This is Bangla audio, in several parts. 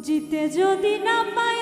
জিতে যদি না পাই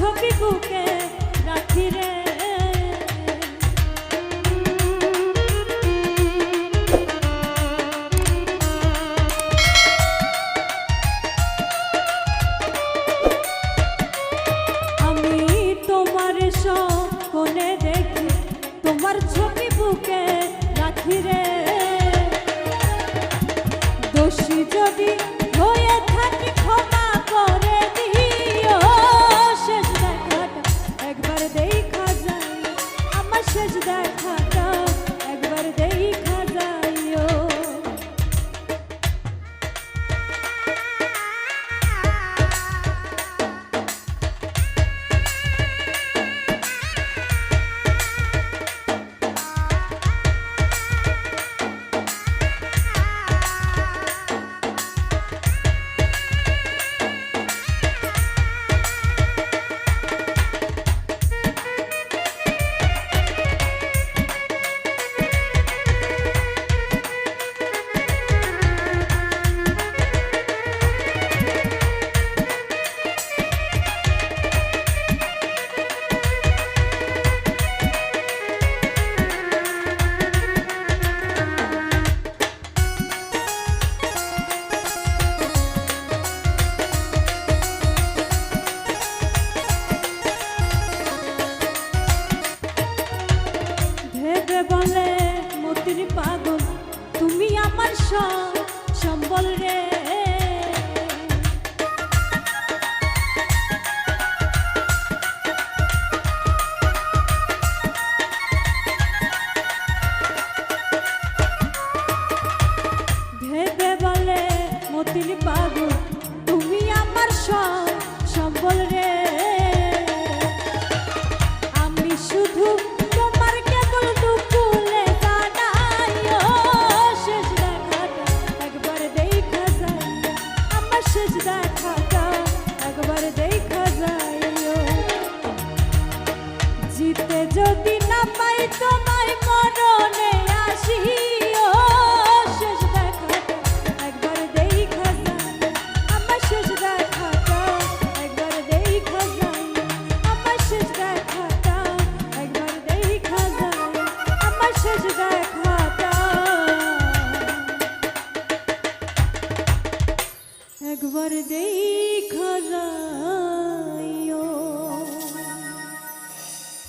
ছবি বুকে রাখি রে। আমি তোমার দেখি তোমার রে। সম্বল রে।